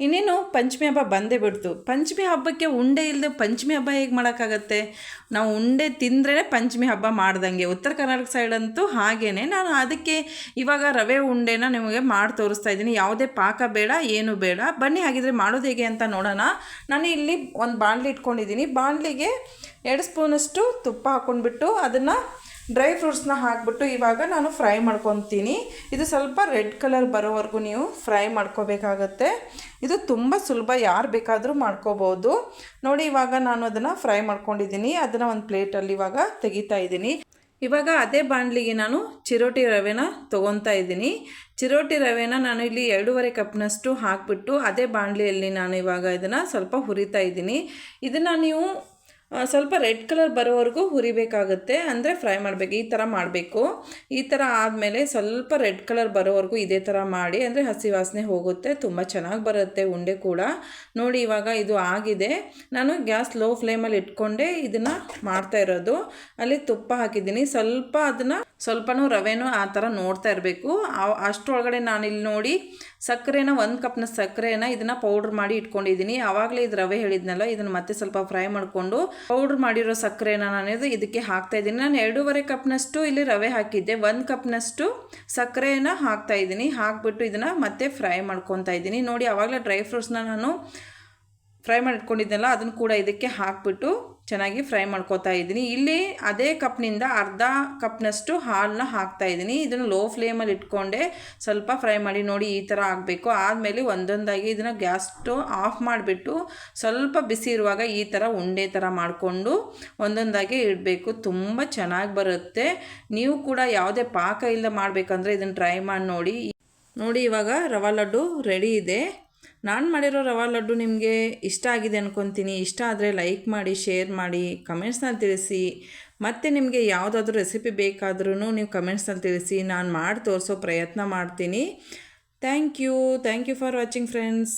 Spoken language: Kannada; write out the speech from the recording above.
ಇನ್ನೇನು ಪಂಚಮಿ ಹಬ್ಬ ಬಂದೇ ಬಿಡ್ತು. ಪಂಚಮಿ ಹಬ್ಬಕ್ಕೆ ಉಂಡೆ ಇಲ್ಲದೆ ಪಂಚಮಿ ಹಬ್ಬ ಹೇಗೆ ಮಾಡೋಕ್ಕಾಗತ್ತೆ? ನಾವು ಉಂಡೆ ತಿಂದ್ರೇ ಪಂಚಮಿ ಹಬ್ಬ ಮಾಡ್ದಂಗೆ. ಉತ್ತರ ಕರ್ನಾಟಕ ಸೈಡ್ ಅಂತೂ ಹಾಗೇನೆ. ನಾನು ಅದಕ್ಕೆ ಇವಾಗ ರವೆ ಉಂಡೆನ ನಿಮಗೆ ಮಾಡಿ ತೋರಿಸ್ತಾ ಇದ್ದೀನಿ. ಯಾವುದೇ ಪಾಕ ಬೇಡ, ಏನು ಬೇಡ. ಬನ್ನಿ ಹಾಗಿದ್ರೆ ಮಾಡೋದು ಹೇಗೆ ಅಂತ ನೋಡೋಣ. ನಾನು ಇಲ್ಲಿ ಒಂದು ಬಾಣಲಿ ಇಟ್ಕೊಂಡಿದ್ದೀನಿ. ಬಾಣಲಿಗೆ ಎರಡು ಸ್ಪೂನಷ್ಟು ತುಪ್ಪ ಹಾಕ್ಕೊಂಡ್ಬಿಟ್ಟು ಅದನ್ನು ಡ್ರೈ ಫ್ರೂಟ್ಸ್ನ ಹಾಕ್ಬಿಟ್ಟು ಇವಾಗ ನಾನು ಫ್ರೈ ಮಾಡ್ಕೊತೀನಿ. ಇದು ಸ್ವಲ್ಪ ರೆಡ್ ಕಲರ್ ಬರೋವರೆಗೂ ನೀವು ಫ್ರೈ ಮಾಡ್ಕೋಬೇಕಾಗತ್ತೆ. ಇದು ತುಂಬ ಸುಲಭ, ಯಾರು ಬೇಕಾದರೂ ಮಾಡ್ಕೋಬೋದು. ನೋಡಿ, ಇವಾಗ ನಾನು ಅದನ್ನು ಫ್ರೈ ಮಾಡ್ಕೊಂಡಿದ್ದೀನಿ. ಅದನ್ನು ಒಂದು ಪ್ಲೇಟಲ್ಲಿ ಇವಾಗ ತೆಗಿತಾ ಇದ್ದೀನಿ. ಇವಾಗ ಅದೇ ಬಾಣಲಿಗೆ ನಾನು ಚಿರೋಟಿ ರವೆನ ತೊಗೊತಾ ಇದ್ದೀನಿ. ಚಿರೋಟಿ ರವೆನ ನಾನು ಇಲ್ಲಿ ಎರಡೂವರೆ ಕಪ್ನಷ್ಟು ಹಾಕಿಬಿಟ್ಟು ಅದೇ ಬಾಣಲಿಯಲ್ಲಿ ನಾನು ಇವಾಗ ಇದನ್ನು ಸ್ವಲ್ಪ ಹುರಿತಾ ಇದ್ದೀನಿ. ಇದನ್ನು ನೀವು ಸ್ವಲ್ಪ ರೆಡ್ ಕಲರ್ ಬರೋವರೆಗೂ ಹುರಿಬೇಕಾಗುತ್ತೆ. ಅಂದರೆ ಫ್ರೈ ಮಾಡಬೇಕು. ಈ ಥರ ಮಾಡಬೇಕು. ಈ ಥರ ಆದಮೇಲೆ ಸ್ವಲ್ಪ ರೆಡ್ ಕಲರ್ ಬರೋವರೆಗೂ ಇದೇ ಥರ ಮಾಡಿ, ಅಂದರೆ ಹಸಿ ವಾಸನೆ ಹೋಗುತ್ತೆ. ತುಂಬ ಚೆನ್ನಾಗಿ ಬರುತ್ತೆ ಉಂಡೆ ಕೂಡ. ನೋಡಿ, ಇವಾಗ ಇದು ಆಗಿದೆ. ನಾನು ಗ್ಯಾಸ್ ಲೋ ಫ್ಲೇಮಲ್ಲಿ ಇಟ್ಕೊಂಡೆ. ಇದನ್ನು ಮಾಡ್ತಾ ಇರೋದು. ಅಲ್ಲಿ ತುಪ್ಪ ಹಾಕಿದ್ದೀನಿ. ಸ್ವಲ್ಪ ಅದನ್ನು, ಸ್ವಲ್ಪನೂ ರವೆನೂ ಆ ಥರ ನೋಡ್ತಾ ಇರಬೇಕು. ಅಷ್ಟರೊಳಗಡೆ ನಾನು ಇಲ್ಲಿ ನೋಡಿ ಸಕ್ಕರೆನ, ಒಂದು ಕಪ್ನ ಸಕ್ಕರೆನ ಇದನ್ನು ಪೌಡ್ರ್ ಮಾಡಿ ಇಟ್ಕೊಂಡಿದ್ದೀನಿ. ಆವಾಗಲೇ ಇದು ರವೆ ಹೇಳಿದ್ನಲ್ಲ, ಇದನ್ನು ಮತ್ತೆ ಸ್ವಲ್ಪ ಫ್ರೈ ಮಾಡಿಕೊಂಡು ಪೌಡ್ರ್ ಮಾಡಿರೋ ಸಕ್ಕರೆನ ನಾನು ಇದಕ್ಕೆ ಹಾಕ್ತಾ ಇದ್ದೀನಿ. ನಾನು ಎರಡೂವರೆ ಕಪ್ನಷ್ಟು ಇಲ್ಲಿ ರವೆ ಹಾಕಿದ್ದೆ. ಒಂದು ಕಪ್ನಷ್ಟು ಸಕ್ಕರೆನ ಹಾಕ್ತಾ ಇದ್ದೀನಿ. ಹಾಕ್ಬಿಟ್ಟು ಇದನ್ನು ಮತ್ತೆ ಫ್ರೈ ಮಾಡ್ಕೊತಾ ಇದ್ದೀನಿ. ನೋಡಿ ಆವಾಗಲೇ ಡ್ರೈ ಫ್ರೂಟ್ಸ್ನ ನಾನು ಫ್ರೈ ಮಾಡಿ ಇಟ್ಕೊಂಡಿದ್ದೆನಲ್ಲ ಅದನ್ನು ಕೂಡ ಇದಕ್ಕೆ ಹಾಕ್ಬಿಟ್ಟು ಚೆನ್ನಾಗಿ ಫ್ರೈ ಮಾಡ್ಕೋತಾ ಇದ್ದೀನಿ. ಇಲ್ಲಿ ಅದೇ ಕಪ್ನಿಂದ ಅರ್ಧ ಕಪ್ನಷ್ಟು ಹಾಲನ್ನ ಹಾಕ್ತಾ ಇದ್ದೀನಿ. ಇದನ್ನು ಲೋ ಫ್ಲೇಮಲ್ಲಿ ಇಟ್ಕೊಂಡೆ ಸ್ವಲ್ಪ ಫ್ರೈ ಮಾಡಿ ನೋಡಿ ಈ ಥರ ಆಗಬೇಕು. ಆದಮೇಲೆ ಒಂದೊಂದಾಗಿ ಇದನ್ನು ಗ್ಯಾಸ್ ಸ್ಟವ್ ಆಫ್ ಮಾಡಿಬಿಟ್ಟು ಸ್ವಲ್ಪ ಬಿಸಿ ಇರುವಾಗ ಈ ಥರ ಉಂಡೆ ಥರ ಮಾಡಿಕೊಂಡು ಒಂದೊಂದಾಗಿ ಇಡಬೇಕು. ತುಂಬ ಚೆನ್ನಾಗಿ ಬರುತ್ತೆ. ನೀವು ಕೂಡ ಯಾವುದೇ ಪಾಕ ಇಲ್ಲ ಮಾಡಬೇಕಂದ್ರೆ ಇದನ್ನು ಟ್ರೈ ಮಾಡಿ ನೋಡಿ. ನೋಡಿ ಇವಾಗ ರವಾ ಲಡ್ಡು ರೆಡಿ ಇದೆ. ನಾನು ಮಾಡಿರೋ ರವಾ ಲಡ್ಡು ನಿಮಗೆ ಇಷ್ಟ ಆಗಿದೆ ಅನ್ಕೊತೀನಿ. ಇಷ್ಟ ಆದರೆ ಲೈಕ್ ಮಾಡಿ ಶೇರ್ ಮಾಡಿ ಕಮೆಂಟ್ಸ್ನಲ್ಲಿ ತಿಳಿಸಿ. ಮತ್ತು ನಿಮಗೆ ಯಾವುದಾದ್ರೂ ರೆಸಿಪಿ ಬೇಕಾದ್ರೂ ನೀವು ಕಮೆಂಟ್ಸ್ನಲ್ಲಿ ತಿಳಿಸಿ. ನಾನು ಮಾಡಿ ತೋರಿಸೋ ಪ್ರಯತ್ನ ಮಾಡ್ತೀನಿ. Thank you thank you for watching friends